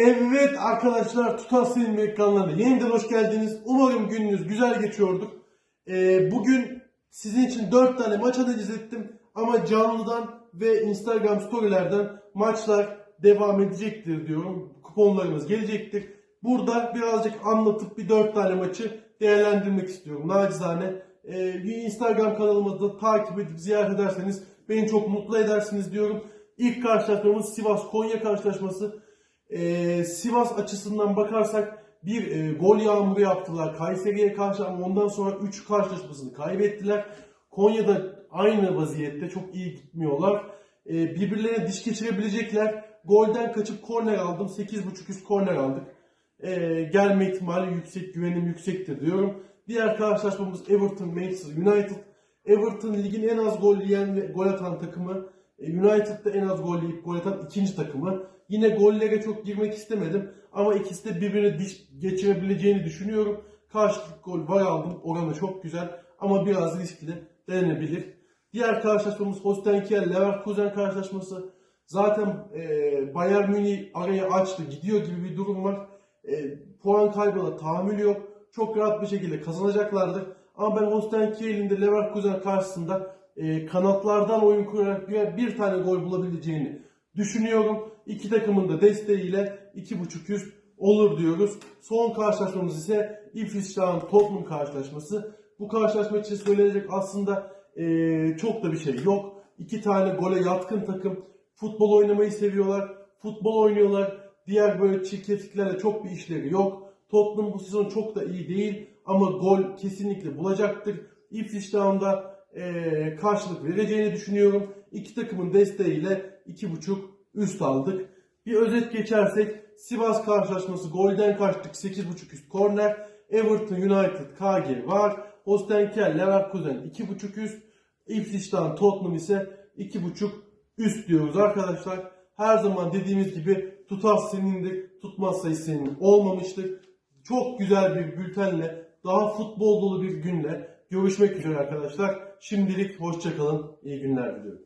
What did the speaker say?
Evet arkadaşlar Tutas Selim ekranlarına yeniden hoş geldiniz. Umarım gününüz güzel geçiyordur. Ee, bugün sizin için 4 tane maç analiz ettim. Ama canlıdan ve Instagram storylerden maçlar devam edecektir diyorum. Kuponlarımız gelecektir. Burada birazcık anlatıp bir 4 tane maçı değerlendirmek istiyorum. Nacizane e, Instagram kanalımızı da takip edip ziyaret ederseniz beni çok mutlu edersiniz diyorum. İlk karşılaşmamız Sivas-Konya karşılaşması. Ee, Sivas açısından bakarsak bir e, gol yağmuru yaptılar Kayseri'ye karşı ama ondan sonra 3 karşılaşmasını kaybettiler. Konya'da aynı vaziyette çok iyi gitmiyorlar. Ee, birbirlerine diş geçirebilecekler. Golden kaçıp korner aldım. 8.5 üst korner aldık. Ee, gelme ihtimali yüksek, güvenim yüksektir diyorum. Diğer karşılaşmamız Everton Manchester United. Everton ligin en az gol yiyen ve gol atan takımı. E, United'da en az gol yiyip gol atan ikinci takımı. Yine gollere çok girmek istemedim ama ikisi de birbirine diş geçirebileceğini düşünüyorum. Karşılık gol var aldım. Oranı çok güzel ama biraz riskli denenebilir. Diğer karşılaşmamız Holstein-Kiel Leverkusen karşılaşması. Zaten e, Bayern Münih arayı açtı. Gidiyor gibi bir durum var. E, puan kaybına tahammül yok. Çok rahat bir şekilde kazanacaklardır. Ama ben Holstein Kiel'in de Leverkusen karşısında e, kanatlardan oyun kurarak bir, bir tane gol bulabileceğini düşünüyorum. İki takımın da desteğiyle 2.5 üst olur diyoruz. Son karşılaşmamız ise Ipswich Tottenham karşılaşması. Bu karşılaşma için söylenecek aslında e, çok da bir şey yok. İki tane gole yatkın takım. Futbol oynamayı seviyorlar. Futbol oynuyorlar. Diğer böyle çirkefliklerle çok bir işleri yok. Tottenham bu sezon çok da iyi değil ama gol kesinlikle bulacaktır. Ipswich Town'da e, karşılık vereceğini düşünüyorum. İki takımın desteğiyle 2.5 üst aldık. Bir özet geçersek Sivas karşılaşması golden kaçtık 8.5 üst korner. Everton United KG var. Holstein-Kiel Leverkusen 2.5 üst. Ipswich'ten Tottenham ise 2.5 üst diyoruz arkadaşlar. Her zaman dediğimiz gibi tutar senindir, tutmazsa senin olmamıştır. Çok güzel bir bültenle, daha futbol dolu bir günle görüşmek üzere arkadaşlar. Şimdilik hoşçakalın, iyi günler diliyorum.